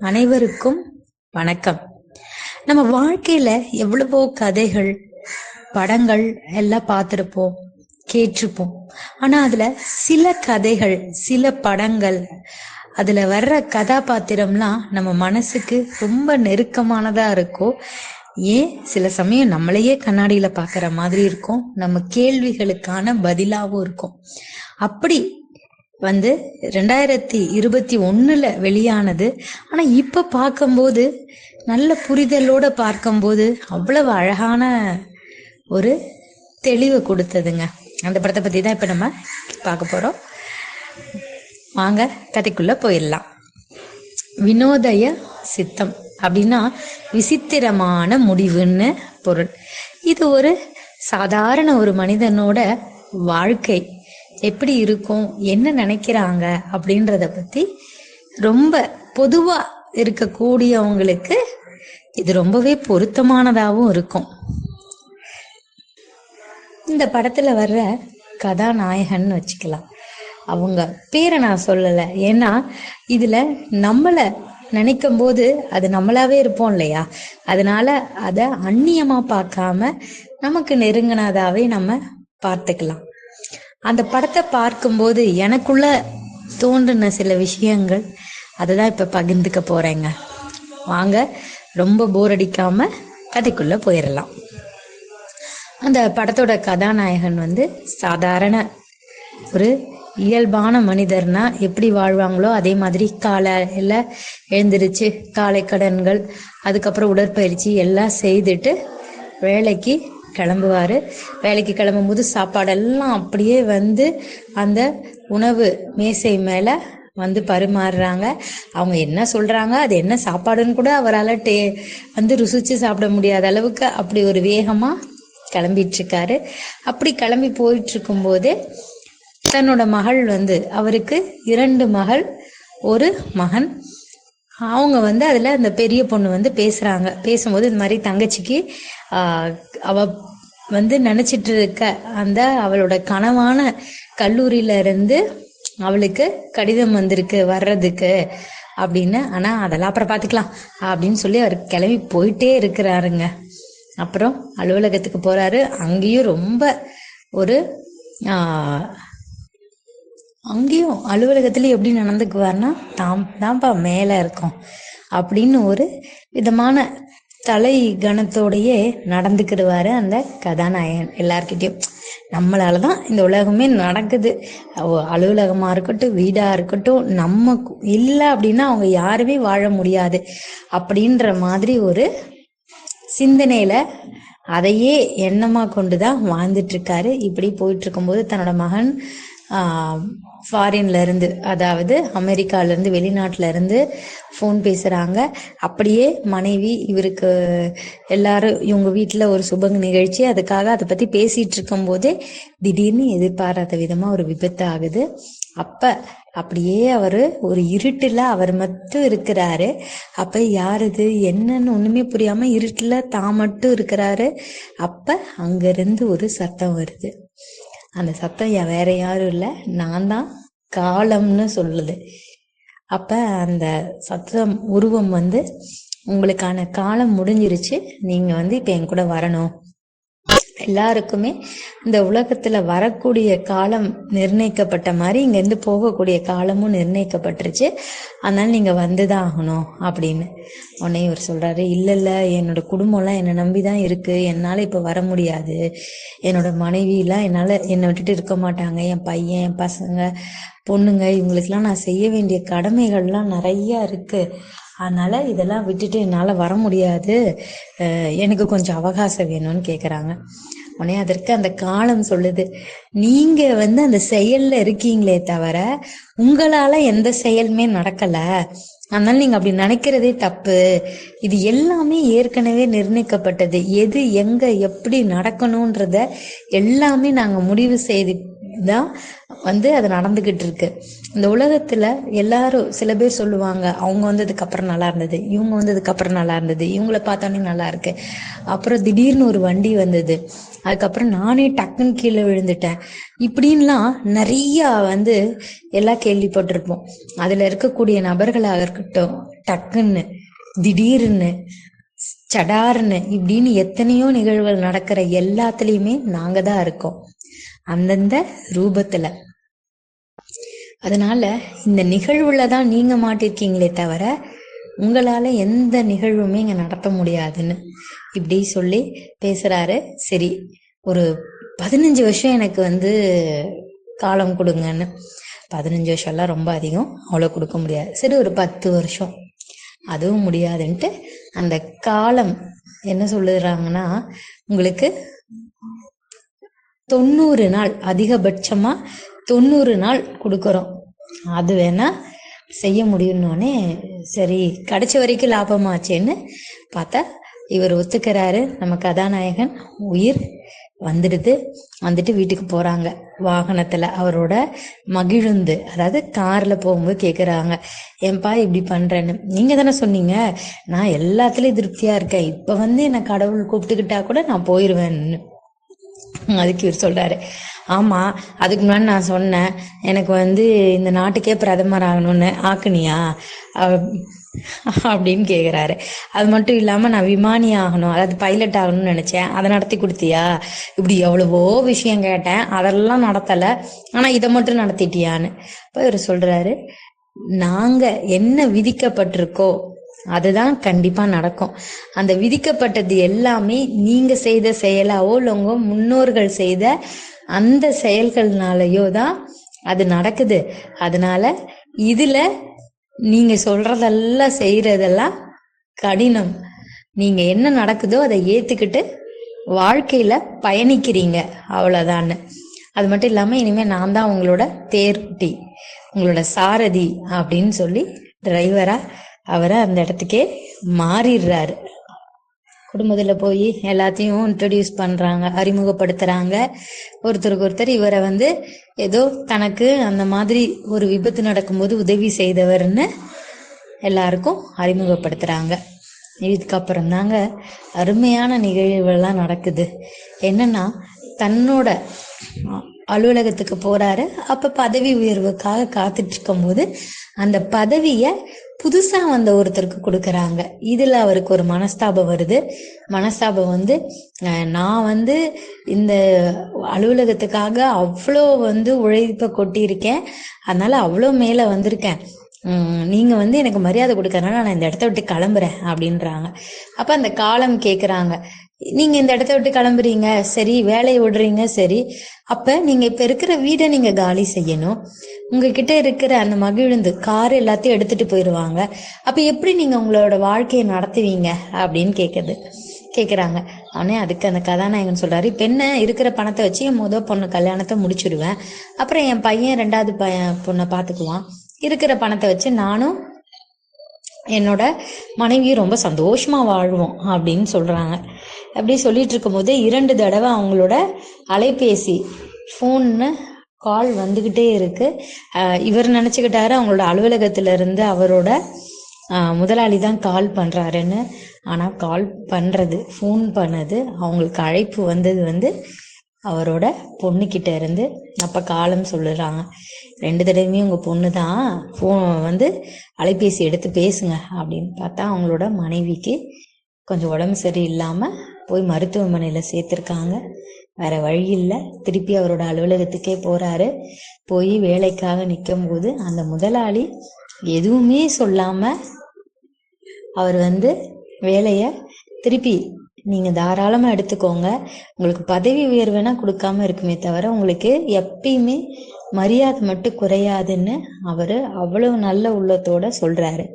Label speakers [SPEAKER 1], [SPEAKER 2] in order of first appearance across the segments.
[SPEAKER 1] அனைவருக்கும் வணக்கம். நம்ம வாழ்க்கையில எவ்வளவோ கதைகள் படங்கள் எல்லாம் பார்த்துருப்போம் கேட்டிருப்போம். ஆனா அதுல சில கதைகள் சில படங்கள் அதுல வர்ற கதாபாத்திரம்லாம் நம்ம மனசுக்கு ரொம்ப நெருக்கமானதா இருக்கும் ஏன் சில சமயம் நம்மளையே கண்ணாடியில பாக்குற மாதிரி இருக்கும் நம்ம கேள்விகளுக்கான பதிலாவும் இருக்கும். அப்படி வந்து ரெண்டாயிரத்தி இருபத்தி ஒன்றில் வெளியானது. ஆனா இப்ப பார்க்கும்போது நல்ல புரிதலோட பார்க்கும்போது அவ்வளவு அழகான ஒரு தெளிவை கொடுத்ததுங்க. அந்த படத்தை பத்தி தான் இப்ப நம்ம பார்க்க போறோம். வாங்க கதைக்குள்ள போயிடலாம். வினோதய சித்தம் அப்படின்னா விசித்திரமான முடிவுன்னு பொருள். இது ஒரு சாதாரண ஒரு மனிதனோட வாழ்க்கை. எப்படி இருக்கும் என்ன நினைக்கிறாங்க அப்படின்றத பத்தி ரொம்ப பொதுவா இருக்கக்கூடியவங்களுக்கு இது ரொம்பவே பொருத்தமானதாகவும் இருக்கும். இந்த படத்துல வர்ற கதாநாயகன் வச்சுக்கலாம். அவங்க பேரை நான் சொல்லலை. ஏன்னா இதுல நம்மளை நினைக்கும் போது அது நம்மளாவே இருப்போம் இல்லையா? அதனால அதை அந்நியமா பார்க்காம நமக்கு நெருங்கினதாவே நம்ம பார்த்துக்கலாம். அந்த படத்தை பார்க்கும்போது எனக்குள்ள தோன்றின சில விஷயங்கள் அதை தான் இப்போ பகிர்ந்துக்க போறேங்க. வாங்க ரொம்ப போர் அடிக்காம கதைக்குள்ள போயிடலாம் அந்த படத்தோட கதாநாயகன் வந்து சாதாரண ஒரு இயல்பான மனிதர்னா எப்படி வாழ்வாங்களோ அதே மாதிரி காலையில் எழுந்திருச்சு காலை கடன்கள் அதுக்கப்புறம் உடற்பயிற்சி எல்லாம் செய்துட்டு வேலைக்கு கிளம்புவார். வேலைக்கு கிளம்பும்போது சாப்பாடெல்லாம் அப்படியே வந்து அந்த உணவு மேசை மேலே வந்து பரிமாறுறாங்க. அவங்க என்ன சொல்கிறாங்க அது என்ன சாப்பாடுன்னு கூட அவரால் டே வந்து ருசித்து சாப்பிட முடியாத அளவுக்கு அப்படி ஒரு வேகமாக கிளம்பிட்டுருக்காரு. அப்படி கிளம்பி போயிட்டுருக்கும்போது தன்னோட மகள் வந்து அவருக்கு இரண்டு மகள் ஒரு மகன். அவங்க வந்து அதில் அந்த பெரிய பொண்ணு வந்து பேசுகிறாங்க பேசும்போது இந்த மாதிரி தங்கச்சிக்கு அவ வந்து நினச்சிட்டு இருக்க அந்த அவளோட கனவான கல்லூரியில இருந்து அவளுக்கு கடிதம் வந்திருக்கு வர்றதுக்கு அப்படின்னு. ஆனால் அதெல்லாம் அப்புறம் பார்த்துக்கலாம் அப்படின்னு சொல்லி அவர் கிளம்பி போயிட்டே இருக்கிறாருங்க. அப்புறம் அலுவலகத்துக்கு போகிறாரு அங்கேயும் ரொம்ப ஒரு அங்கேயும் அலுவலகத்துல எப்படி நடந்துக்குவார்னா தாம் தான்ப்பா மேல இருக்கோம் அப்படின்னு ஒரு விதமான தலை கணத்தோடையே நடந்துக்கிடுவாரு அந்த கதாநாயகன் எல்லார்கிட்டயும். நம்மளால தான் இந்த உலகமே நடக்குது. அலுவலகமாக அலுவலகமா இருக்கட்டும் வீடா இருக்கட்டும் நம்ம இல்லை அப்படின்னா அவங்க யாருமே வாழ முடியாது. அப்படின்ற மாதிரி ஒரு சிந்தனையில அதையே எண்ணமா கொண்டுதான் வாழ்ந்துட்டு இருக்காரு இப்படி போயிட்டு இருக்கும்போது தன்னோட மகன் ஃபாரின்ல இருந்து அதாவது அமெரிக்கால இருந்து வெளிநாட்டுல இருந்து ஃபோன் பேசுறாங்க. அப்படியே மனைவி இவருக்கு எல்லாரும் இவங்க வீட்டுல ஒரு சுபங்க நிகழ்ச்சி அதுக்காக அதை பத்தி பேசிட்டு இருக்கும்போதே திடீர்னு எதிர்பாராத விதமா ஒரு விபத்து ஆகுது. அப்ப அப்படியே அவரு ஒரு இருட்டுல அவர் மட்டும் இருக்கிறாரு. அப்ப யார் இது? என்னன்னு ஒண்ணுமே புரியாம இருட்டுல தான் மட்டும் இருக்கிறாரு. அப்ப அங்க இருந்து ஒரு சத்தம் வருது. அந்த சத்தம் வேற யாரும் இல்லை. நான் தான் காலம்னு சொல்லுது. அப்ப அந்த சத்தம் உருவம் வந்து உங்களுக்கான காலம் முடிஞ்சிருச்சு. நீங்க வந்து இப்ப என் கூட வரணும். எல்லாருக்குமே இந்த உலகத்துல வரக்கூடிய காலம் நிர்ணயிக்கப்பட்ட மாதிரி இங்க இருந்து போகக்கூடிய காலமும் நிர்ணயிக்கப்பட்டுருச்சு. அதனால நீங்க வந்துதான் ஆகணும் அப்படின்னு. உடனே இவர் சொல்றாரு இல்ல இல்ல என்னோட குடும்பம்லாம் என்னை நம்பிதான் இருக்கு. என்னால இப்ப வர முடியாது. என்னோட மனைவி எல்லாம் என்னால என்னை விட்டுட்டு இருக்க மாட்டாங்க. என் பையன் என் பசங்க பொண்ணுங்க இவங்களுக்கெல்லாம் நான் செய்ய வேண்டிய கடமைகள்லாம் நிறைய இருக்கு. அதனால இதெல்லாம் விட்டுட்டு என்னால வர முடியாது. அஹ் எனக்கு கொஞ்சம் அவகாசம் வேணும்னு கேட்குறாங்க உடனே அதற்கு அந்த காலம் சொல்லுது. நீங்க வந்து அந்த செயல்ல இருக்கீங்களே தவிர உங்களால எந்த செயலுமே நடக்கல. அதனால நீங்க அப்படி நினைக்கிறதே தப்பு. இது எல்லாமே ஏற்கனவே நிர்ணயிக்கப்பட்டது. எது எங்க எப்படி நடக்கணும்ன்றத எல்லாமே நாங்க முடிவு செய்து தான் வந்து அது நடந்துகிட்டு இருக்கு இந்த உலகத்துல எல்லாரும் சில பேர் சொல்லுவாங்க அவங்க வந்ததுக்கு அப்புறம் நல்லா இருந்தது இவங்க வந்ததுக்கு அப்புறம் நல்லா இருந்தது இவங்கள பார்த்தோன்னே நல்லா இருக்கு. அப்புறம் திடீர்னு ஒரு வண்டி வந்தது. அதுக்கப்புறம் நானே டக்குன்னு கீழே விழுந்துட்டேன். இப்படின்லாம் நிறைய வந்து எல்லாம் கேள்விப்பட்டிருப்போம். அதுல இருக்கக்கூடிய நபர்களாக இருக்கட்டும் டக்குன்னு திடீர்னு சடார்னு இப்படின்னு எத்தனையோ நிகழ்வுகள் நடக்கிற எல்லாத்துலயுமே நாங்க தான் இருக்கோம். அந்தந்த ரூபத்துல. அதனால இந்த நிகழ்வுல தான் நீங்க மாட்டிருக்கீங்களே தவிர உங்களால எந்த நிகழ்வுமே இங்க நடத்த முடியாதுன்னு இப்படி சொல்லி பேசுறாரு. சரி ஒரு பதினஞ்சு வருஷம் எனக்கு வந்து காலம் கொடுங்கன்னு. பதினஞ்சு வருஷம்லாம் ரொம்ப அதிகம் அவ்வளோ கொடுக்க முடியாது. சரி ஒரு பத்து வருஷம் அதுவும் முடியாதுன்ட்டு அந்த காலம் என்ன சொல்லுறாங்கன்னா உங்களுக்கு தொண்ணூறு நாள் அதிகபட்சமா தொண்ணூறு நாள் கொடுக்குறோம். அது வேணா செய்ய முடியும்னோடனே சரி கிடைச்ச வரைக்கும் லாபமாச்சேன்னு பார்த்தா இவர் ஒத்துக்கிறாரு. நம்ம கதாநாயகன் உயிர் வந்துடுது. வந்துட்டு வீட்டுக்கு போறாங்க. வாகனத்துல அவரோட மகிழுந்து அதாவது கார்ல போகும்போது கேக்குறாங்க. ஏன்பா இப்படி பண்றேன்னு. நீங்க தானே சொன்னீங்க. நான் எல்லாத்துலயும் திருப்தியா இருக்கேன். இப்ப வந்து என்ன கடவுள் கூப்பிட்டுக்கிட்டா கூட நான் போயிருவேன்னு. அதுக்கு இவர் சொல்றாரு. ஆமா அதுக்கு முன்னாடி நான் சொன்னேன் எனக்கு வந்து இந்த நாட்டுக்கே பிரதமர் ஆகணும்னு ஆக்குனியா? அப்படின்னு கேக்குறாரு. அது மட்டும் இல்லாம நான் விமானி ஆகணும் அதாவது பைலட் ஆகணும்னு நினைச்சேன். அதை நடத்தி கொடுத்தியா? இப்படி எவ்வளவோ விஷயம் கேட்டேன். அதெல்லாம் நடத்தல. ஆனா இதை மட்டும் நடத்திட்டியான்னு. அப்ப இவர் சொல்றாரு நாங்க என்ன விதிக்கப்பட்டிருக்கோ அதுதான் கண்டிப்பா நடக்கும். அந்த விதிக்கப்பட்டது எல்லாமே நீங்க செய்த செயலாவோ இல்லை உங்க முன்னோர்கள் செய்த அந்த செயல்கள்னாலயோ தான் அது நடக்குது. அதனால இதுல நீங்க சொல்றதெல்லாம் செய்யறதெல்லாம் கடினம். நீங்க என்ன நடக்குதோ அதை ஏத்துக்கிட்டு வாழ்க்கையில பயணிக்கிறீங்க. அவ்வளவுதான்னு. அது மட்டும் இல்லாம இனிமே நான் தான் உங்களோட தேர்ட்டி உங்களோட சாரதி அப்படின்னு சொல்லி டிரைவரா அவரை அந்த இடத்துக்கே மாறிடுறாரு. குடும்பத்தில் போய் எல்லாத்தையும் இன்ட்ரடியூஸ் பண்ணுறாங்க அறிமுகப்படுத்துகிறாங்க ஒருத்தருக்கு ஒருத்தர் இவரை வந்து ஏதோ தனக்கு அந்த மாதிரி ஒரு விபத்து நடக்கும்போது உதவி செய்தவர்னு எல்லாருக்கும் அறிமுகப்படுத்துகிறாங்க இதுக்கப்புறம் தாங்க அருமையான நிகழ்வுகள்லாம் நடக்குது. என்னன்னா தன்னோட அலுவலகத்துக்கு போறாரு. அப்ப பதவி உயர்வுக்காக காத்துட்டு இருக்கும்போது அந்த பதவியை புதுசா வந்த ஒருத்தருக்கு கொடுக்கறாங்க. இதுல அவருக்கு ஒரு மனஸ்தாபம் வருது. மனஸ்தாபம் வந்து அஹ், நான் வந்து இந்த அலுவலகத்துக்காக அவ்வளோ வந்து உழைப்பை கொட்டியிருக்கேன். அதனால அவ்வளோ மேல வந்திருக்கேன். நீங்க வந்து எனக்கு மரியாதை கொடுக்கறனால நான் இந்த இடத்த விட்டு கிளம்புறேன் அப்படின்றாங்க. அப்ப அந்த காலம் கேக்குறாங்க. நீங்க இந்த இடத்த விட்டு கிளம்புறீங்க சரி வேலையை விடுறீங்க சரி. அப்ப நீங்க இப்ப இருக்கிற வீடை நீங்க காலி செய்யணும். உங்ககிட்ட இருக்கிற அந்த மகிழுந்து கார் எல்லாத்தையும் எடுத்துட்டு போயிடுவாங்க அப்ப எப்படி நீங்க உங்களோட வாழ்க்கையை நடத்துவீங்க அப்படின்னு கேக்குது கேக்குறாங்க. அவனே அதுக்கு அந்த கதாநாயகன் சொல்றாரு இப்ப என்ன இருக்கிற பணத்தை வச்சு என் முத பொண்ணு கல்யாணத்தை முடிச்சிடுவேன் அப்புறம் என் பையன் ரெண்டாவது பையன் பொண்ணை பாத்துக்குவான் இருக்கிற பணத்தை வச்சு நானும் என்னோட மனைவி ரொம்ப சந்தோஷமாக வாழ்வோம் அப்படின்னு சொல்கிறாங்க அப்படி சொல்லிட்டு இருக்கும்போது இரண்டு தடவை அவங்களோட அலைபேசி ஃபோன்னு கால் வந்துக்கிட்டே இருக்கு. இவர் நினச்சிக்கிட்டாரு அவங்களோட அலுவலகத்திலிருந்து அவரோட முதலாளி தான் கால் பண்ணுறாருன்னு ஆனால் கால் பண்ணுறது ஃபோன் பண்ணது அவங்களுக்கு அழைப்பு வந்தது வந்து அவரோட பொண்ணுக்கிட்ட இருந்து அப்போ காலம் சொல்லுறாங்க. ரெண்டு தடவையுமே உங்கள் பொண்ணு தான் ஃபோன் வந்து அலைபேசி எடுத்து பேசுங்க அப்படின்னு பார்த்தா அவங்களோட மனைவிக்கு கொஞ்சம் உடம்பு சரியில்லாமல் போய் மருத்துவமனையில் சேர்த்துருக்காங்க. வேற வழி இல்லை. திருப்பி அவரோட அலுவலகத்துக்கே போறாரு. போய் வேலைக்காக நிற்கும் போது அந்த முதலாளி எதுவுமே சொல்லாம அவர் வந்து வேலையை திருப்பி நீங்க தாராளமா எடுத்துக்கோங்க. உங்களுக்கு பதவி உயர்வுனா கொடுக்காம இருக்குமே தவிர உங்களுக்கு எப்பயுமே மரியாதை மட்டும் குறையாதுன்னு அவரு அவ்வளவு நல்ல உள்ளத்தோட சொல்றாரு.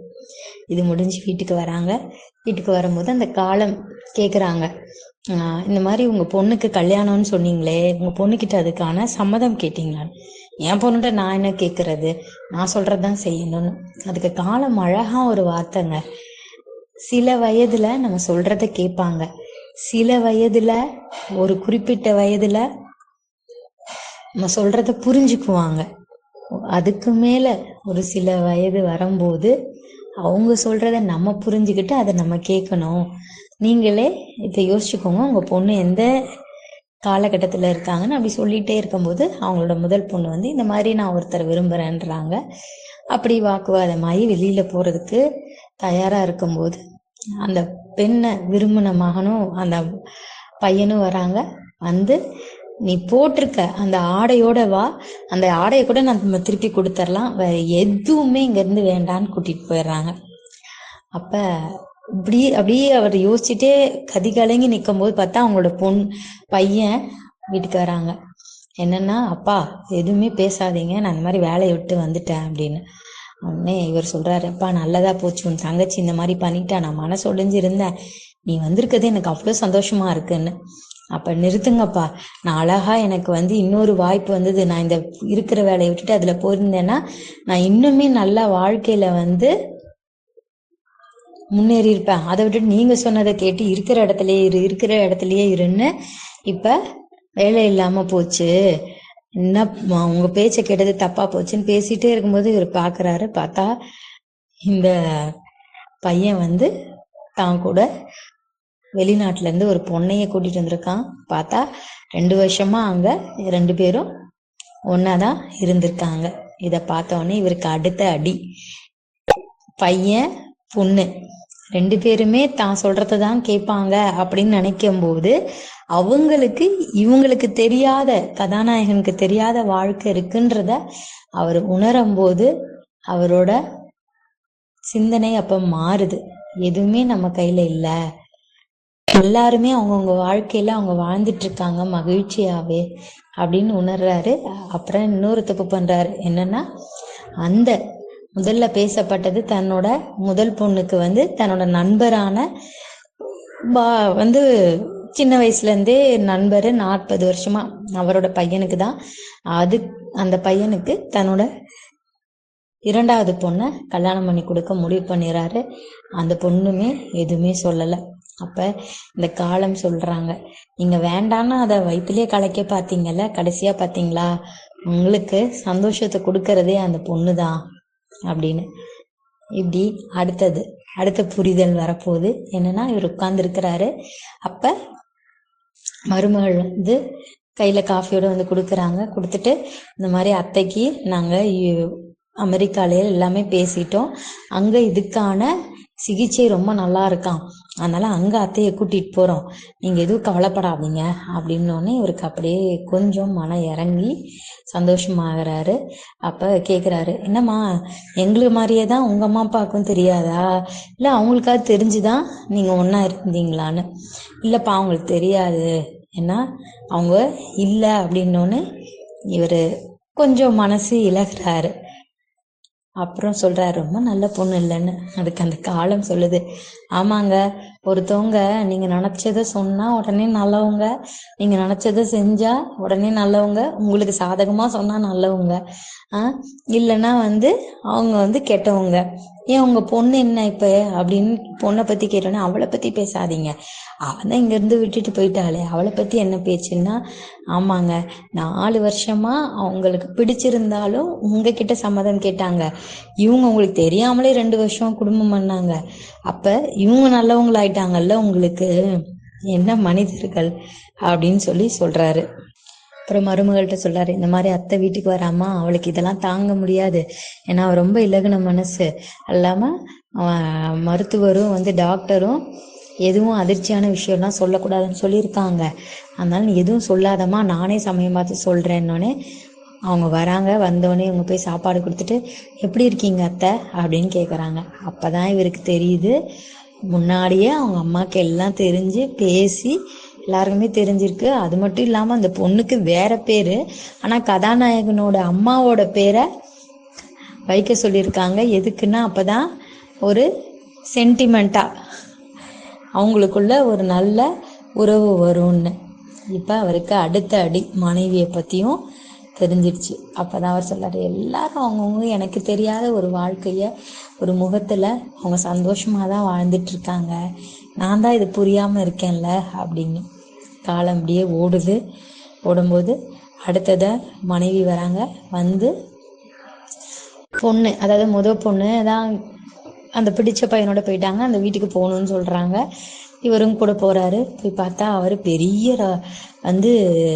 [SPEAKER 1] இது முடிஞ்சு வீட்டுக்கு வராங்க. வீட்டுக்கு வரும்போது அந்த காலம் கேக்குறாங்க. ஆஹ் இந்த மாதிரி உங்க பொண்ணுக்கு கல்யாணம்னு சொன்னீங்களே உங்க பொண்ணுகிட்ட அதுக்கான சம்மதம் கேட்டீங்களான்னு என் பொண்ணுகிட்ட நான் என்ன கேக்குறது? நான் சொல்றதுதான் செய்யணும்னு. அதுக்கு காலம் அழகா ஒரு வார்த்தைங்க. சில வயதுல நம்ம சொல்றத கேட்பாங்க சில வயதுல ஒரு குறிப்பிட்ட வயதுல நம்ம சொல்றத புரிஞ்சுக்குவாங்க. அதுக்கு மேல ஒரு சில வயது வரும்போது அவங்க சொல்றத நம்ம புரிஞ்சுக்கிட்டு அதை நம்ம கேட்கணும் நீங்களே இப்ப யோசிச்சுக்கோங்க உங்க பொண்ணு எந்த காலகட்டத்தில் இருக்காங்கன்னு அப்படி சொல்லிட்டே இருக்கும்போது அவங்களோட முதல் பொண்ணு வந்து இந்த மாதிரி நான் ஒருத்தர் விரும்புறேன்றாங்க. அப்படி வாக்குவாதமாகி வெளியில போறதுக்கு தயாரா இருக்கும்போது அந்த பெண்ணை விரும்பின மகனும் அந்த பையனும் வராங்க. வந்து நீ போட்டிருக்க அந்த ஆடையோட வா. அந்த ஆடையை கூட நான் நம்ம திருப்பி கொடுத்துர்லாம். வேற எதுவுமே இங்கேருந்து வேண்டான்னு கூட்டிட்டு போயிடுறாங்க. அப்ப இப்படி அப்படியே அவர் யோசிச்சுட்டே கதி கலங்கி நிற்கும் போது பார்த்தா அவங்களோட பொன் பையன் வீட்டுக்கு வராங்க. என்னன்னா அப்பா எதுவுமே பேசாதீங்க. நான் இந்த மாதிரி வேலையை விட்டு வந்துட்டேன் அப்படின்னு. உடனே இவர் சொல்றாருப்பா நல்லதா போச்சு. உன் தங்கச்சி இந்த மாதிரி பண்ணிட்டா நான் மனசு ஒழிஞ்சிருந்தேன் நீ வந்திருக்கிறது எனக்கு அவ்வளோ சந்தோஷமா இருக்குன்னு. அப்ப நிறுத்துங்கப்பா. நான் அழகா எனக்கு வந்து இன்னொரு வாய்ப்பு வந்தது. நான் இந்த இருக்கிற வேலையை விட்டுட்டு அதுல போயிருந்தேன்னா நான் இன்னுமே நல்லா வாழ்க்கையில வந்து முன்னேறி இருப்பேன். அதை விட்டுட்டு நீங்க சொன்னதை கேட்டு இருக்கிற இடத்துலயே இரு இருக்கிற இடத்துலயே இருன்னு இப்ப வேலை இல்லாம போச்சு. என்ன உங்க பேச்சை கேட்டது தப்பா போச்சுன்னு பேசிட்டே இருக்கும்போது இவர் பாக்குறாரு. பார்த்தா இந்த பையன் வந்து தான் கூட வெளிநாட்டுல இருந்து ஒரு பொண்ணைய கூட்டிட்டு வந்திருக்கான். பார்த்தா ரெண்டு வருஷமா அங்க ரெண்டு பேரும் ஒன்னாதான் இருந்திருக்காங்க. இத பார்த்த உடனே இவருக்கு அடுத்த அடி. பையன் பொண்ணு. ரெண்டு பேருமே தான் சொல்றத தான் கேட்பாங்க அப்படின்னு நினைக்கும் போது அவங்களுக்கு இவங்களுக்கு தெரியாத கதாநாயகனுக்கு தெரியாத வாழ்க்கை இருக்குன்றத அவர் உணரும் போது அவரோட சிந்தனை அப்ப மாறுது. எதுவுமே நம்ம கையில இல்ல. எல்லாருமே அவங்கவுங்க வாழ்க்கையில அவங்க வாழ்ந்துட்டு இருக்காங்க மகிழ்ச்சியாவே அப்படின்னு உணர்றாரு. அப்புறம் இன்னொரு தப்பு பண்றாரு. என்னன்னா அந்த முதல்ல பேசப்பட்டது தன்னோட முதல் பொண்ணுக்கு வந்து தன்னோட நண்பரான பா வந்து சின்ன வயசுலேருந்தே நண்பர் நாற்பது வருஷமா அவரோட பையனுக்கு தான் அது அந்த பையனுக்கு தன்னோட இரண்டாவது பொண்ணை கல்யாணம் பண்ணி கொடுக்க முடிவு பண்ணிடுறாரு அந்த பொண்ணுமே எதுவுமே சொல்லலை. அப்போ இந்த காலம் சொல்கிறாங்க நீங்கள் வேண்டான்னு அதை வயிற்றுலேயே கலைக்க பார்த்தீங்கல்ல கடைசியாக பார்த்தீங்களா? உங்களுக்கு சந்தோஷத்தை கொடுக்கறதே அந்த பொண்ணு தான் அப்படின்னு. இப்படி அடுத்தது அடுத்த புரிதல் வரப்போகுது. என்னன்னா இவர் உட்கார்ந்துருக்கிறாரு. அப்போ மருமகள் வந்து கையில காஃபியோட வந்து கொடுக்குறாங்க. கொடுத்துட்டு இந்த மாதிரி அத்தைக்கு நாங்கள் அமெரிக்காலேயே எல்லாமே பேசிட்டோம். அங்கே இதுக்கான சிகிச்சை ரொம்ப நல்லா இருக்காம். அதனால அங்கே அத்தையை கூட்டிகிட்டு போகிறோம் நீங்கள் எதுவும் கவலைப்படாதீங்க அப்படின்னோடனே இவருக்கு அப்படியே கொஞ்சம் மனம் இறங்கி சந்தோஷமாகறாரு. அப்போ கேட்குறாரு என்னம்மா எங்களுக்கு மாதிரியே தான் உங்கள் அம்மா அப்பாவுக்கும் தெரியாதா? இல்லை அவங்களுக்காவது தெரிஞ்சுதான் நீங்கள் ஒன்றா இருந்தீங்களான்னு. இல்லைப்பா அவங்களுக்கு தெரியாது. ஏன்னா அவங்க இல்லை அப்படின்னோன்னு இவரு கொஞ்சம் மனசு இழகிறாரு அப்புறம் சொல்றாரு ரொம்ப நல்ல பொண்ணு இல்லைன்னு. அதுக்கு அந்த காலம் சொல்லுது. ஆமாங்க ஒருத்தவங்க நீங்க நினைச்சத சொன்னா உடனே நல்லவங்க நீங்க நினைச்சத செஞ்சா உடனே நல்லவங்க உங்களுக்கு சாதகமா சொன்னா நல்லவங்க ஆஹ் இல்லைன்னா வந்து அவங்க வந்து கெட்டவங்க. ஏன் உங்க பொண்ணு என்ன இப்ப? அப்படின்னு பொண்ணை பத்தி கேட்டோன்னே அவளை பத்தி பேசாதீங்க. அவன் தான் இங்க இருந்து விட்டுட்டு போயிட்டாளே. அவளை பத்தி என்ன பேச்சுன்னா ஆமாங்க நாலு வருஷமா அவங்களுக்கு பிடிச்சிருந்தாலும் உங்ககிட்ட சம்மதம் கேட்டாங்க. இவங்க உங்களுக்கு தெரியாமலே ரெண்டு வருஷம் குடும்பம் பண்ணாங்க. அப்ப இவங்க நல்லவங்களாயிட்டாங்கல்ல உங்களுக்கு? என்ன மனிதர்கள்? அப்படின்னு சொல்லி சொல்றாரு. அப்புறம் மருமகள்கிட்ட சொல்றாரு இந்த மாதிரி அத்தை வீட்டுக்கு வராமா அவளுக்கு இதெல்லாம் தாங்க முடியாது. ஏன்னா அவ ரொம்ப இலகுன மனசு. அல்லாம மருத்துவரும் வந்து டாக்டரும் எதுவும் அதிர்ச்சியான விஷயம்லாம் சொல்லக்கூடாதுன்னு சொல்லியிருக்காங்க. அதனால நீ எதுவும் சொல்லாதம்மா நானே சமயம் பார்த்து சொல்றேன்னொடனே அவங்க வராங்க. வந்தோடனே இவங்க போய் சாப்பாடு கொடுத்துட்டு எப்படி இருக்கீங்க அத்தை? அப்படின்னு கேட்குறாங்க அப்பதான் இவருக்கு தெரியுது. முன்னாடியே அவங்க அம்மாக்கு எல்லாம் தெரிஞ்சு பேசி எல்லாருக்குமே தெரிஞ்சிருக்கு. அது மட்டும் இல்லாம அந்த பொண்ணுக்கு வேற பேரு. ஆனா கதாநாயகனோட அம்மாவோட பேரை வைக்க சொல்லியிருக்காங்க. எதுக்குன்னா அப்பதான் ஒரு சென்டிமெண்டா அவங்களுக்குள்ள ஒரு நல்ல உறவு வரும்னு. இப்ப அவருக்கு அடுத்த அடி மனைவியை பத்தியும் தெரிஞ்சிடுச்சு அப்பதான் அவர் சொல்கிறார் எல்லாரும் அவங்கவுங்க எனக்கு தெரியாத ஒரு வாழ்க்கைய ஒரு முகத்துல அவங்க சந்தோஷமா தான் வாழ்ந்துட்டு இருக்காங்க. நான் தான் இது புரியாம இருக்கேன்ல அப்படின்னு காலம் அப்படியே ஓடுது. ஓடும்போது அடுத்ததை மனைவி வராங்க. வந்து பொண்ணு அதாவது முத பொண்ணு தான் அந்த பிடிச்ச பையனோட போயிட்டாங்க. அந்த வீட்டுக்கு போகணும்னு சொல்றாங்க. இவரும் கூட போறாரு. போய் பார்த்தா அவர் பெரிய ர- வந்து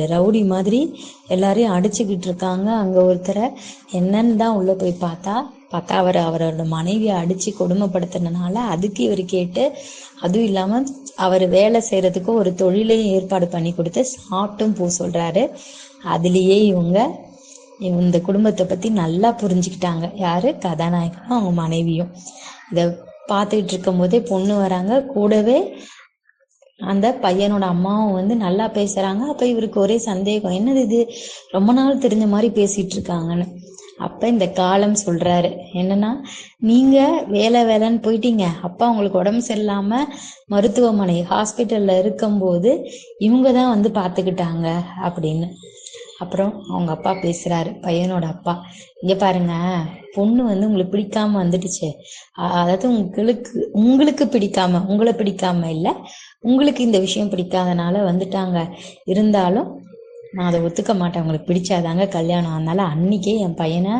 [SPEAKER 1] ரவுடி மாதிரி எல்லாரையும் அடிச்சுக்கிட்டு இருக்காங்க. அங்க ஒருத்தரை என்னன்னு தான் உள்ள போய் பார்த்தா பார்த்தா அவர் அவரோட மனைவியை அடிச்சு கொடுமைப்படுத்தினால அதுக்கு இவர் கேட்டு அதுவும் இல்லாம அவர் வேலை செய்யறதுக்கு ஒரு தொழிலையும் ஏற்பாடு பண்ணி கொடுத்து சாப்பிட்டும் போ சொல்றாரு. அதுலயே இவங்க இந்த குடும்பத்தை பத்தி நல்லா புரிஞ்சுக்கிட்டாங்க. யாரு? கதாநாயகனும் அவங்க மனைவியும். இத பார்த்துக்கிட்டு இருக்கும் போதே பொண்ணு வராங்க. கூடவே அந்த பையனோட அம்மாவும் வந்து நல்லா பேசுறாங்க. அப்ப இவருக்கு ஒரே சந்தேகம் என்னது இது? ரொம்ப நாள் தெரிஞ்ச மாதிரி பேசிட்டு இருக்காங்கன்னு. அப்ப இந்த காலம் சொல்றாரு. என்னன்னா நீங்க வேலை வேலைன்னு போயிட்டீங்க. அப்பா உங்களுக்கு உடம்பு சரியில்லாம மருத்துவமனை ஹாஸ்பிட்டல்ல இருக்கும்போது இவங்க தான் வந்து பாத்துக்கிட்டாங்க அப்படின்னு. அப்புறம் அவங்க அப்பா பேசுறாரு பையனோட அப்பா இங்க பாருங்க பொண்ணு வந்து உங்களுக்கு பிடிக்காம வந்துடுச்சு. அதாவது உங்களுக்கு உங்களுக்கு பிடிக்காம உங்களை பிடிக்காம இல்லை உங்களுக்கு இந்த விஷயம் பிடிக்காதனால வந்துட்டாங்க. இருந்தாலும் நான் அதை ஒத்துக்க மாட்டேன். உங்களுக்கு பிடிச்சாதாங்க கல்யாணம் அதனால அன்னைக்கே என் பையனை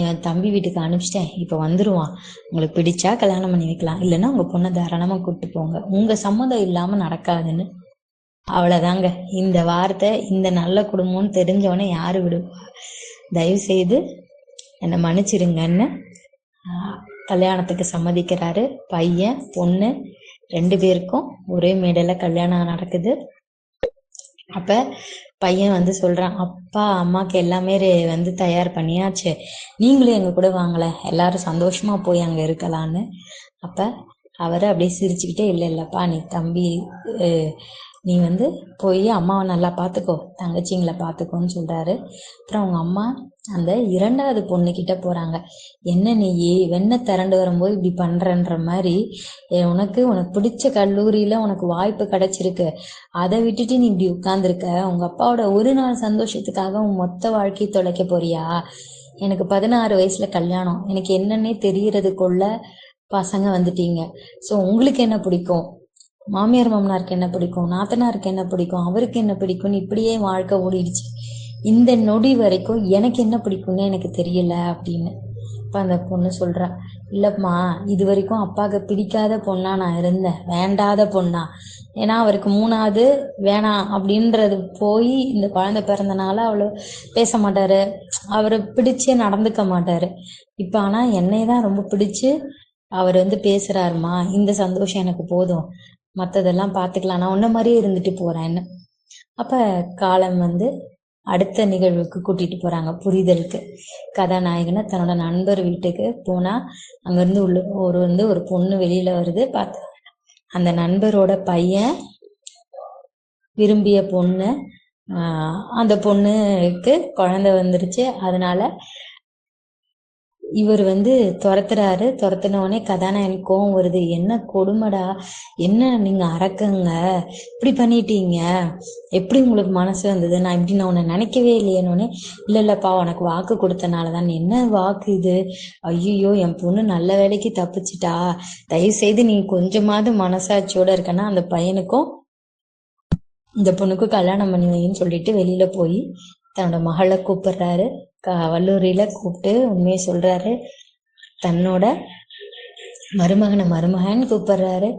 [SPEAKER 1] என் தம்பி வீட்டுக்கு அனுப்பிச்சிட்டேன். இப்போ வந்துடுவான் உங்களுக்கு பிடிச்சா கல்யாணம் பண்ணி வைக்கலாம். இல்லைன்னா உங்கள் பொண்ணை தாராளமாக கூப்பிட்டு போங்க. உங்கள் சம்மதம் இல்லாமல் நடக்காதுன்னு. அவ்வளோதாங்க இந்த வார்த்தை இந்த நல்ல குடும்பம்னு தெரிஞ்சவொடனே யார் விடுவா? தயவு செய்து என்னை மன்னிச்சிருங்கன்னு கல்யாணத்துக்கு சம்மதிக்கிறாரு பையன் பொண்ணு. ரெண்டு பேருக்கும் ஒரே மேடையில கல்யாணம் நடக்குது. அப்ப பையன் வந்து சொல்றான் அப்பா அம்மாக்கு எல்லாமே வந்து தயார் பண்ணியாச்சு. நீங்களும் எங்க கூட வாங்கல. எல்லாரும் சந்தோஷமா போய் அங்க இருக்கலாம்னு. அப்ப அவரு அப்படியே சிரிச்சுக்கிட்டே இல்லை இல்லப்பா நீ தம்பி நீ வந்து போய் அம்மாவை நல்லா பார்த்துக்கோ தங்கச்சிங்களை பார்த்துக்கோன்னு சொல்றாரு. அப்புறம் அவங்க அம்மா அந்த இரண்டாவது பொண்ணு கிட்ட போறாங்க. என்ன நீ வெண்ணை திரண்டு வரும்போது இப்படி பண்றன்ற மாதிரி உனக்கு உனக்கு பிடிச்ச கல்லூரியில உனக்கு வாய்ப்பு கிடைச்சிருக்கு. அதை விட்டுட்டு நீ இப்படி உட்காந்துருக்க உங்க அப்பாவோட ஒரு நாள் சந்தோஷத்துக்காக உன் மொத்த வாழ்க்கையை தொலைக்க போறியா? எனக்கு பதினாறு வயசுல கல்யாணம். எனக்கு என்னன்னே தெரியறதுக்குள்ள பசங்க வந்துட்டீங்க. சோ உங்களுக்கு என்ன பிடிக்கும்? மாமியார் மாமனாருக்கு என்ன பிடிக்கும்? நாத்தனாருக்கு என்ன பிடிக்கும்? அவருக்கு என்ன பிடிக்கும்னு இப்படியே வாழ்க்கை ஓடிடுச்சு. இந்த நொடி வரைக்கும் எனக்கு என்ன பிடிக்கும்னு எனக்கு தெரியல அப்படின்னு. இப்போ அந்த பொண்ணு சொல்றா இல்லைம்மா இது வரைக்கும் அப்பாவுக்கு பிடிக்காத பொண்ணா நான் இருந்தேன். வேண்டாத பொண்ணா. ஏன்னா அவருக்கு மூணாவது வேணாம். அப்படின்றது போய் இந்த குழந்தை பிறந்தனால அவ்வளோ பேச மாட்டாரு. அவரை பிடிச்சே நடந்துக்க மாட்டாரு. இப்ப ஆனா என்னை தான் ரொம்ப பிடிச்சு அவர் வந்து பேசுறாருமா. இந்த சந்தோஷம் எனக்கு போதும். மத்ததெல்லாம் பாத்துக்கலாம். நான் உன்ன மாதிரியே இருந்துட்டு போறேன்னு. அப்ப காலம் வந்து அடுத்த நிகழ்வுக்கு கூட்டிட்டு போறாங்க புரிதலுக்கு. கதாநாயகனை தன்னோட நண்பர் வீட்டுக்கு போனா அங்க இருந்து உள்ள ஒரு வந்து ஒரு பொண்ணு வெளியில வருது பார்த்தா அந்த நண்பரோட பையன் விரும்பிய பொண்ணு அந்த பொண்ணுக்கு குழந்தை வந்துருச்சு. அதனால இவர் வந்து துரத்துறாரு. துரத்துன உடனே கதாநாயகனுக்கு கோவம் வருது. என்ன கொடுமைடா? என்ன நீங்க அறக்குங்க இப்படி பண்ணிட்டீங்க? எப்படி உங்களுக்கு மனசு வந்தது? நான் இப்படி நான் உன்னை நினைக்கவே இல்லையேன்னு. இல்ல இல்லப்பா உனக்கு வாக்கு கொடுத்தனாலதான் என்ன வாக்கு இது? ஐயோ என் பொண்ணு நல்ல வேலைக்கு தப்பிச்சிட்டா. தயவு செய்து நீ கொஞ்சமாவது மனசாட்சியோட இருக்கன்னா அந்த பையனுக்கும் இந்த பொண்ணுக்கும் கல்யாணம் பண்ணி வைன்னு சொல்லிட்டு வெளியில போய் தன்னோட மகளை கூப்பிடுறாரு. க வல்லூரியில் கூப்பிட்டு உண்மையை சொல்றாரு. தன்னோட மருமகனை மருமகன் கூப்பிடுறாரு.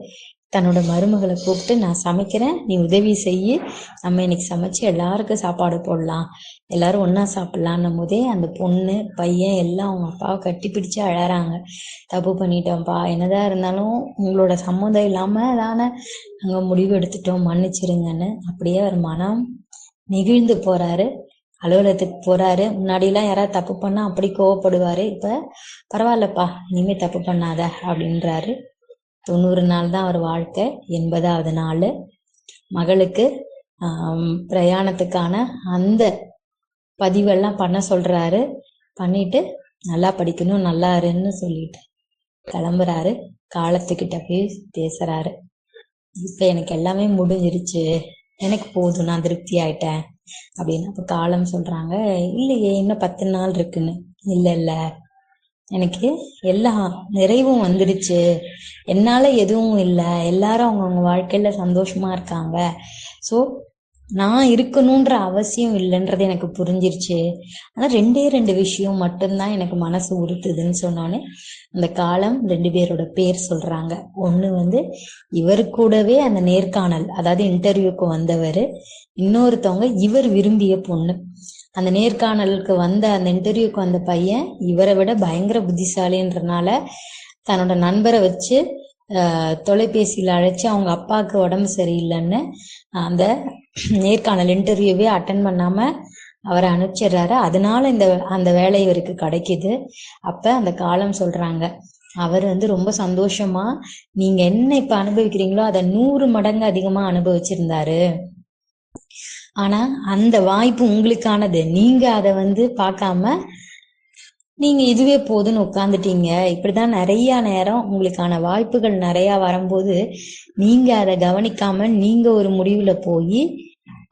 [SPEAKER 1] தன்னோட மருமகளை கூப்பிட்டு நான் சமைக்கிறேன் நீ உதவி செய்யி. நம்ம இன்னைக்கு சமைச்சு எல்லாருக்கும் சாப்பாடு போடலாம். எல்லாரும் ஒன்றா சாப்பிட்லான்னும் போதே அந்த பொண்ணு பையன் எல்லாம் அவங்க அப்பாவை கட்டி பிடிச்சு அழறாங்க. தப்பு பண்ணிட்டோம்ப்பா. என்னதான் இருந்தாலும் உங்களோட சம்மந்தம் இல்லாம தானே நாங்கள் முடிவு எடுத்துட்டோம். மன்னிச்சிருங்கன்னு அப்படியே அவர் மனம் நெகிழ்ந்து போறாரு. அலுவலகத்துக்கு போறாரு. முன்னாடிலாம் யாராவது தப்பு பண்ணா அப்படி கோவப்படுவாரு. இப்ப பரவாயில்லப்பா இனிமே தப்பு பண்ணாத அப்படின்றாரு. தொண்ணூறு நாள் தான் அவர் வாழ்க்கை. எண்பதாவது நாள். மகளுக்கு பிரயாணத்துக்கான அந்த பதிவெல்லாம் பண்ண சொல்றாரு. பண்ணிட்டு நல்லா படிக்கணும் நல்லா இருன்னு சொல்லிட்டு கிளம்புறாரு. காலத்துக்கிட்ட போய் பேசுறாரு. இப்ப எனக்கு எல்லாமே முடிஞ்சிருச்சு. எனக்கு போதும் நான் திருப்தி ஆயிட்டேன். அப்படின்னு அப்ப காலம் சொல்றாங்க. இல்லையே இன்னும் பத்து நாள் இருக்குன்னு. இல்ல இல்ல. எனக்கு எல்லா நிறைவும் வந்துடுச்சு என்னால எதுவும் இல்லை. எல்லாரும் அவங்கவுங்க வாழ்க்கையில சந்தோஷமா இருக்காங்க. ஸோ நான் இருக்கணுன்ற அவசியம் இல்லைன்றது எனக்கு புரிஞ்சிருச்சு. ஆனால் ரெண்டே ரெண்டு விஷயம் மட்டும்தான் எனக்கு மனசு உறுத்துதுன்னு சொன்னோன்னே அந்த காலம் ரெண்டு பேரோட பேர் சொல்றாங்க. ஒன்று வந்து இவர் கூடவே அந்த நேர்காணல் அதாவது இன்டர்வியூக்கு வந்தவர். இன்னொருத்தவங்க இவர் விரும்பிய பொண்ணு. அந்த நேர்காணலுக்கு வந்த அந்த இன்டர்வியூக்கு வந்த பையன் இவரை விட பயங்கர புத்திசாலின்றனால தன்னோட நண்பரை வச்சு தொலைபேசியில் அழைச்சி அவங்க அப்பாவுக்கு உடம்பு சரியில்லைன்னு அந்த நேர்காணல் இன்டர்வியூவே அட்டன் பண்ணாம அவரை அனுப்பிச்சிடுறாரு. அதனால இந்த அந்த வேலை இவருக்கு கிடைக்குது. அப்ப அந்த காலம் சொல்றாங்க. அவர் வந்து ரொம்ப சந்தோஷமா நீங்க என்ன இப்ப அனுபவிக்கிறீங்களோ அதை நூறு மடங்கு அதிகமா அனுபவிச்சிருந்தாரு. ஆனா அந்த வாய்ப்பு உங்களுக்கானது. நீங்க அதை வந்து பார்க்காம நீங்க இதுவே போதுன்னு உட்காந்துட்டீங்க இப்படிதான் நிறைய நேரம் உங்களுக்கான வாய்ப்புகள் நிறைய வரும்போது நீங்க அதை கவனிக்காம நீங்க ஒரு முடிவுல போய்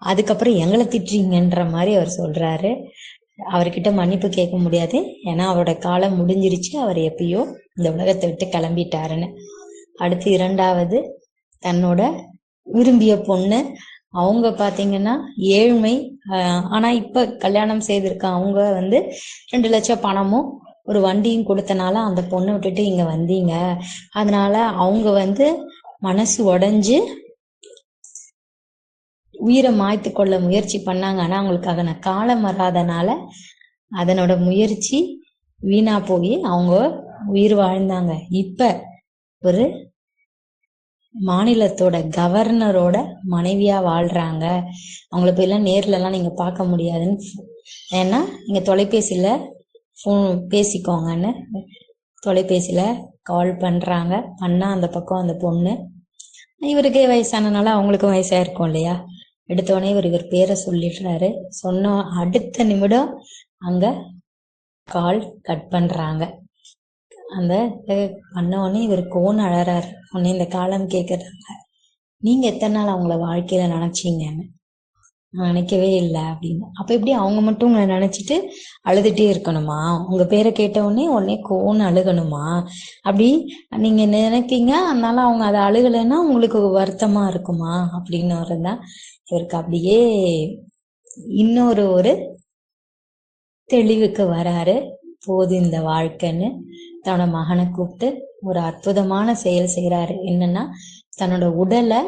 [SPEAKER 1] அதுக்கப்புறம் எங்களை திட்டுறீங்கன்ற மாதிரி அவர் சொல்றாரு. அவர்கிட்ட மன்னிப்பு கேட்க முடியாது. ஏன்னா அவரோட காலம் முடிஞ்சிருச்சு. அவர் எப்பயோ இந்த உலகத்தை விட்டு கிளம்பிட்டாருன்னு. அடுத்து இரண்டாவது தன்னோட விரும்பிய பொண்ணு அவங்க பாத்தீங்கன்னா ஏழ்மை ஆனால் ஆனா இப்ப கல்யாணம் செய்திருக்கான் அவங்க வந்து ரெண்டு லட்சம் பணமும் ஒரு வண்டியும் கொடுத்தனால அந்த பொண்ணை விட்டுட்டு இங்க வந்தீங்க. அதனால அவங்க வந்து மனசு உடைஞ்சு உயிரை மாய்த்து கொள்ள முயற்சி பண்ணாங்க. ஆனா அவங்களுக்காக நான் காலம் வராதனால அதனோட முயற்சி வீணா போய் அவங்க உயிர் வாழ்ந்தாங்க. இப்ப ஒரு மாநிலத்தோட கவர்னரோட மனைவியா வாழ்றாங்க. அவங்கள போயெல்லாம் நேர்ல எல்லாம் நீங்க பார்க்க முடியாதுன்னு ஏன்னா நீங்க தொலைபேசியில ஃபோன் பேசிக்கோங்கன்னு தொலைபேசியில கால் பண்றாங்க. பண்ணா அந்த பக்கம் அந்த பொண்ணு. இவருக்கே வயசானனால அவங்களுக்கும் வயசா இருக்கும் இல்லையா? எடுத்தோடனே இவர் இவர் பேரை சொல்லிடுறாரு. சொன்ன அடுத்த நிமிடம் அங்க கால் கட் பண்றாங்க. அந்த பண்ணோடனே பண்ண உடனே இவர் கோன் அழறாரு. உடனே இந்த காலம் கேக்குறாங்க நீங்க எத்தனை நாள் அவங்கள வாழ்க்கையில நினைச்சீங்கன்னு? நினைக்கவே இல்லை அப்படின்னு. அப்ப எப்படி அவங்க மட்டும் உங்களை நினைச்சிட்டு அழுதுட்டே இருக்கணுமா? உங்க பேரை கேட்டவுடனே உடனே கோன் கோன்னு அழுகணுமா? அப்படி நீங்க நினைப்பீங்க அதனால அவங்க அதை அழுகலைன்னா உங்களுக்கு வருத்தமா இருக்குமா? அப்படின்னு இருந்தா இவருக்கு அப்படியே இன்னொரு ஒரு தெளிவுக்கு வராரு. போது இந்த வாழ்க்கைன்னு. தன்னோட மகனை கூப்பிட்டு ஒரு அற்புதமான செயல் செய்யறாரு என்னன்னா தன்னோட உடலை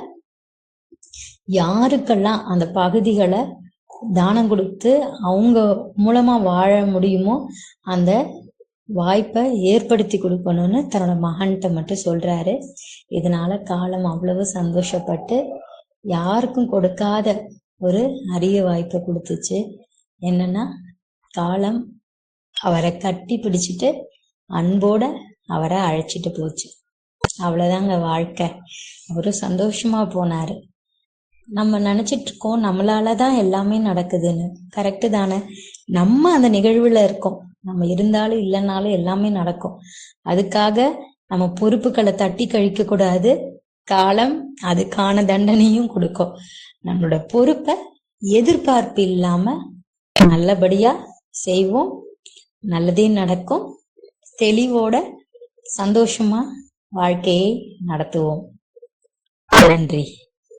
[SPEAKER 1] யாருக்கெல்லாம் அந்த பகுதிகளை தானம் கொடுத்து அவங்க மூலமா வாழ முடியுமோ அந்த வாய்ப்பை ஏற்படுத்தி கொடுக்கணும்னு தன்னோட மகன்கிட்ட மட்டும் சொல்றாரு. இதனால காலம் அவ்வளவு சந்தோஷப்பட்டு யாருக்கும் கொடுக்காத ஒரு அரிய வாய்ப்பை கொடுத்துச்சு. என்னன்னா காலம் அவரை கட்டி பிடிச்சிட்டு அன்போட அவரை அழைச்சிட்டு போச்சு. அவ்வளவுதாங்க வாழ்க்கை. அவரு சந்தோஷமா போனாரு. நம்ம நினைச்சிட்டு இருக்கோம் நம்மளாலதான் எல்லாமே நடக்குதுன்னு. கரெக்டு தானே? நம்ம அந்த நிகழ்வுல இருக்கோம். நம்ம இருந்தாலும் இல்லைனாலும் எல்லாமே நடக்கும். அதுக்காக நம்ம பொறுப்புகளை தட்டி கழிக்க கூடாது. காலம் அதுக்கான தண்டனையும் கொடுக்கும். நம்மளோட பொறுப்பை எதிர்பார்ப்பு இல்லாம நல்லபடியா செய்வோம். நல்லதே நடக்கும். தெளிவோட சந்தோஷமா வாழ்க்கையை நடத்துவோம். நன்றி.